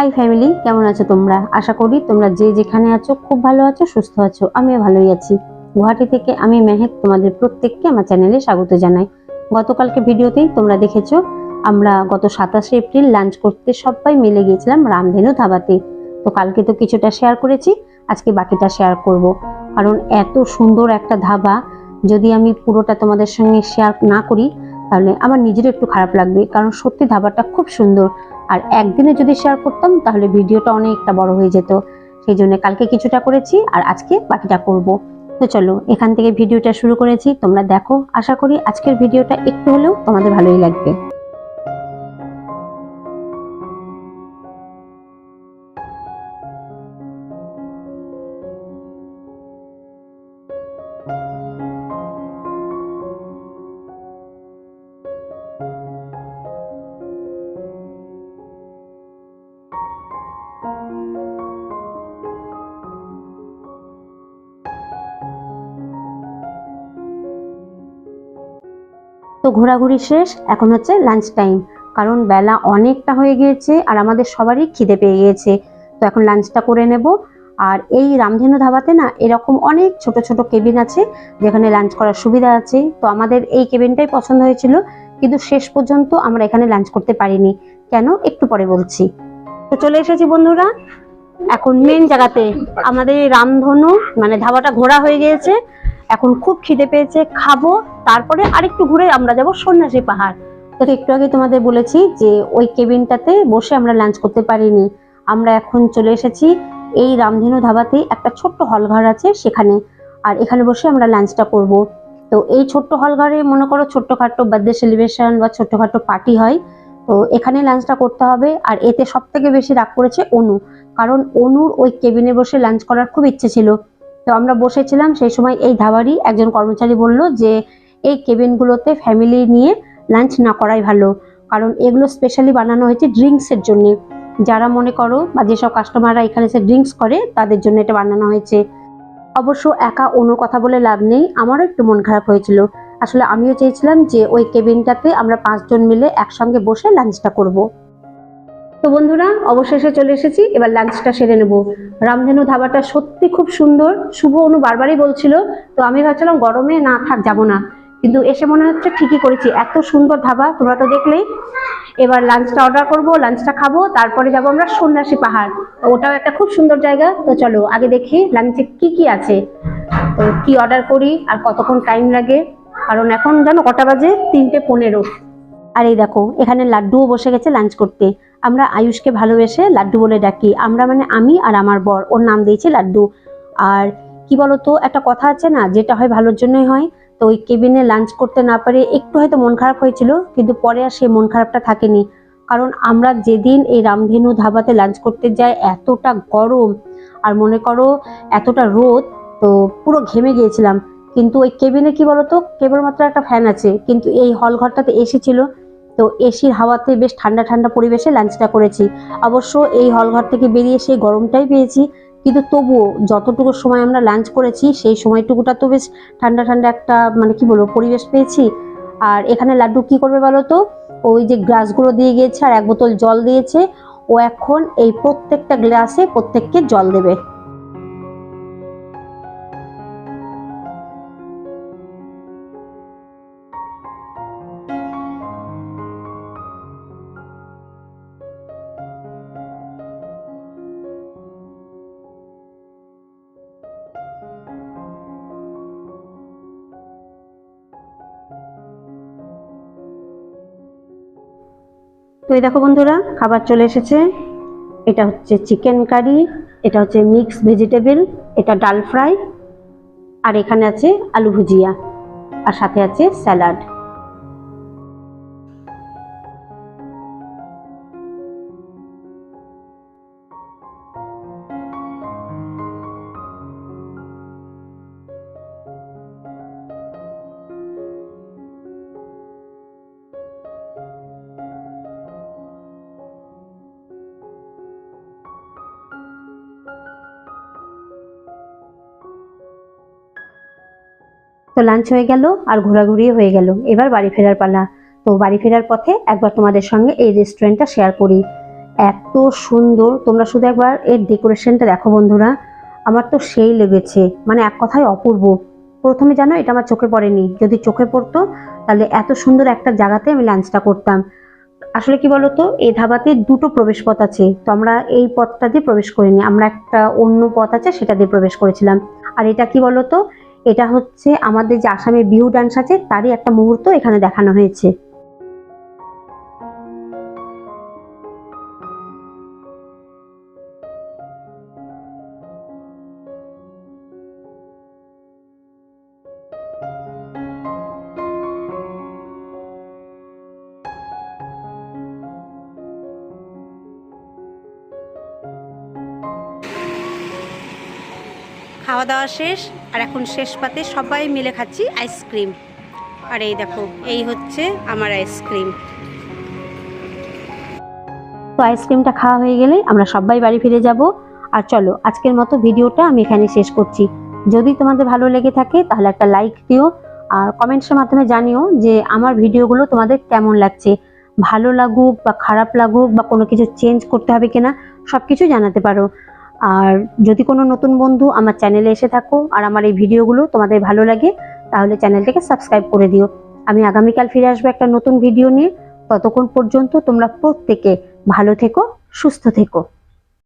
High family কেমন আছো তোমরা? আশা করি তোমরা যে যেখানে আছো খুব ভালো আছো, সুস্থ আছো। আমিও ভালোই আছি। গুয়াহাটি থেকে আমি মেহেক তোমাদের প্রত্যেককে আমার চ্যানেলে স্বাগত জানাই। গতকালকে ভিডিওতেই তোমরা দেখেছ, আমরা গত সাতাশে এপ্রিল লাঞ্চ করতে সবাই মিলে গিয়েছিলাম রামধেনু ধাবাতে। তো কালকে তো কিছুটা শেয়ার করেছি, আজকে বাকিটা শেয়ার করব। কারণ এত সুন্দর একটা ধাবা, যদি আমি পুরোটা তোমাদের সঙ্গে শেয়ার না করি তাহলে আমার নিজেরও একটু খারাপ লাগবে, কারণ সত্যি ধাবাটা খুব সুন্দর। আর একদিনে যদি শেয়ার করতাম, তাহলে ভিডিওটা অনেকটা বড় হয়ে যেত। সেই জন্য কালকে কিছুটা করেছি, আর আজকে বাকিটা করব। তো চলো, এখান থেকে ভিডিওটা শুরু করেছি। তোমরা দেখো, আশা করি আজকের ভিডিওটা একটু হলেও তোমাদের ভালোই লাগবে। তো ঘোরাঘুরি শেষ, এখন হচ্ছে লাঞ্চ টাইম কারণ বেলা অনেকটা হয়ে গিয়েছে আর আমাদের সবারই খিদে পেয়ে গিয়েছে। তো এখন লাঞ্চটা করে নেব। আর এই রামধেনু ধাবাতে না এরকম অনেক ছোট ছোট কেবিন আছে, যেখানে লাঞ্চ করার সুবিধা আছে। তো আমাদের এই কেবিনটাই পছন্দ হয়েছিল, কিন্তু শেষ পর্যন্ত আমরা এখানে লাঞ্চ করতে পারিনি। কেন? একটু পরে বলছি। তো চলে এসেছি বন্ধুরা। এখন মেন জায়গাতে আমাদের রামধনু মানে ধাবাটা ঘোরা হয়ে গিয়েছে। এখন খুব খিদে পেয়েছে, খাব। তারপরে আরেকটু ঘুরে আমরা যাব সন্ন্যাসী পাহাড়। তো একটু আগে তোমাদের বলেছি যে ওই কেবিনটাতে বসে আমরা লাঞ্চ করতে পারিনি। আমরা এখন চলে এসেছি এই রামধেনু ধাবাতে একটা ছোট্ট হল ঘর আছে সেখানে। আর এখানে বসে আমরা লাঞ্চটা করব। তো এই ছোট্ট হল ঘরে মনে করো ছোট্টখাট্টো বার্থডে সেলিব্রেশন বা ছোট্টখাট্টো পার্টি হয়। তো এখানে লাঞ্চটা করতে হবে। আর এতে সব থেকে বেশি রাগ করেছে অনু। কারণ অনুর ওই কেবিনে বসে লাঞ্চ করার খুব ইচ্ছে ছিল। তো আমরা বসেছিলাম, সেই সময় এই ধাবারই একজন কর্মচারী বলল যে, এই কেবিনগুলোতে ফ্যামিলি নিয়ে লাঞ্চ না করাই ভালো। কারণ এগুলো স্পেশালি বানানো হয়েছে ড্রিঙ্কসের জন্য। যারা মনে করো বা যেসব কাস্টমাররা এখানে এসে ড্রিঙ্কস করে, তাদের জন্য এটা বানানো হয়েছে। অবশ্য একা অনুর কথা বলে লাভ নেই। আমারও একটু মন খারাপ হয়েছিল। আসলে আমিও চেয়েছিলাম যে ওই কেবিনটাতে আমরা পাঁচজন মিলে একসঙ্গে বসে লাঞ্চটা করব। তো বন্ধুরা, অবশেষে চলে এসেছি, এবার লাঞ্চটা সেরে নেব। রামধেনু ধাবাটা সত্যি খুব সুন্দর, শুভ অনু বারবারই বলছিল, তো আমি ভাবছিলাম গরমে না থাক, যাব না। কিন্তু এসে মনে হচ্ছে ঠিকই করেছি, এত সুন্দর ধাবা, তোমরা তো দেখলেই। এবার লাঞ্চটা অর্ডার করব লাঞ্চটা খাব, তারপরে যাব আমরা সন্ন্যাসী পাহাড়। ওটাও একটা খুব সুন্দর জায়গা, তো চলো আগে দেখি লাঞ্চে কি কি আছে। তো কি অর্ডার করি, আর কতক্ষণ টাইম লাগে। কারণ এখন জানো কটা বাজে? তিনটে পনেরো। আর এই দেখো, এখানে লাড্ডুও বসে গেছে লাঞ্চ করতে। আমরা আয়ুষকে ভালোবেসে লাড্ডু বলে ডাকি। আমরা মানে আমি আর আমার বর, ওর নাম দিয়েছি লাড্ডু। আর কি বলতো, একটা কথা আছে না, যেটা হয় ভালোর জন্যই হয়। তো ওই কেবিনে লাঞ্চ করতে না পারে একটু হয়তো মন খারাপ হয়েছিল, কিন্তু পরে আর সেই মন খারাপটা থাকেনি। কারণ আমরা যেদিন এই রামধেনু ধাবাতে লাঞ্চ করতে যাই, এতটা গরম, আর মনে করো এতটা রোদ, তো পুরো ঘেমে গিয়েছিলাম। কিন্তু ওই কেবিনে কি বলতো? কেবলমাত্র একটা ফ্যান আছে। কিন্তু এই হল ঘরটাতে এসি ছিল। তো এসির হাওয়াতে বেশ ঠান্ডা ঠান্ডা পরিবেশে লাঞ্চটা করেছি। অবশ্য এই হল ঘর থেকে বেরিয়ে সেই গরমটাই পেয়েছি। কিন্তু তবুও যতটুকু সময় আমরা লাঞ্চ করেছি, সেই সময়টুকুটা তো বেশ ঠান্ডা ঠান্ডা একটা মানে কি বলব, পরিবেশ পেয়েছি। আর এখানে লাড্ডু কি করবে বলো তো ওই যে গ্লাসগুলো দিয়ে গিয়েছে আর এক বোতল জল দিয়েছে। ও এখন এই প্রত্যেকটা গ্লাসে প্রত্যেককে জল দেবে। তো এই দেখো বন্ধুরা, খাবার চলে এসেছে। এটা হচ্ছে চিকেন কারি এটা হচ্ছে মিক্স ভেজিটেবল এটা ডাল ফ্রাই, আর এখানে আছে আলু ভুজিয়া, আর সাথে আছে স্যালাড। তো লাঞ্চ হয়ে গেল আর ঘোরাঘুরি হয়ে গেল। এবার বাড়ি ফেরার পালা। তো বাড়ি ফেরার পথে একবার তোমাদের সঙ্গে এই রেস্টুরেন্টটা শেয়ার করি। এত সুন্দর। তোমরা শুধু একবার এর ডেকোরেশনটা দেখো বন্ধুরা। আমার তো সেই লেগেছে। মানে এক কথায় অপূর্ব। প্রথমে জানো, এটা আমার চোখে পড়েনি। যদি চোখে পড়তো, তাহলে এত সুন্দর একটা জায়গাতে আমি লাঞ্চটা করতাম। আসলে কি বলতো এই ধাবাতে দুটো প্রবেশ পথ আছে। তো আমরা এই পথটা দিয়ে প্রবেশ করিনি। আমরা একটা অন্য পথ আছে, সেটা দিয়ে প্রবেশ করেছিলাম। আর এটা কি বলতো এটা হচ্ছে আমাদের যে আসামে বিহু ডান্স আছে তারই একটা মুহূর্ত এখানে দেখানো হয়েছে। খাওয়া দাওয়া শেষ, আর এখন শেষ পাতে সবাই মিলে খাচ্ছি আইসক্রিম। আর এই দেখো, এই হচ্ছে আমার আইসক্রিম। তো আইসক্রিমটা খাওয়া হয়ে গেলে আমরা সবাই বাড়ি ফিরে যাব। আর চলো, আজকের মতো ভিডিওটা আমি এখানে শেষ করছি। যদি তোমাদের ভালো লেগে থাকে, তাহলে একটা লাইক দিও, আর কমেন্টসের মাধ্যমে জানিও যে আমার ভিডিওগুলো তোমাদের কেমন লাগছে। ভালো লাগুক বা খারাপ লাগুক বা কোনো কিছু চেঞ্জ করতে হবে কিনা সব কিছু জানাতে পারো। আর যদি কোনো নতুন বন্ধু আমার চ্যানেলে এসে থাকো আর আমার এই ভিডিওগুলো তোমাদের ভালো লাগে, তাহলে চ্যানেলটাকে সাবস্ক্রাইব করে দিও। আমি আগামীকাল ফিরে আসব একটা নতুন ভিডিও নিয়ে। ততক্ষণ পর্যন্ত তোমরা প্রত্যেকে ভালো থেকো, সুস্থ থেকো।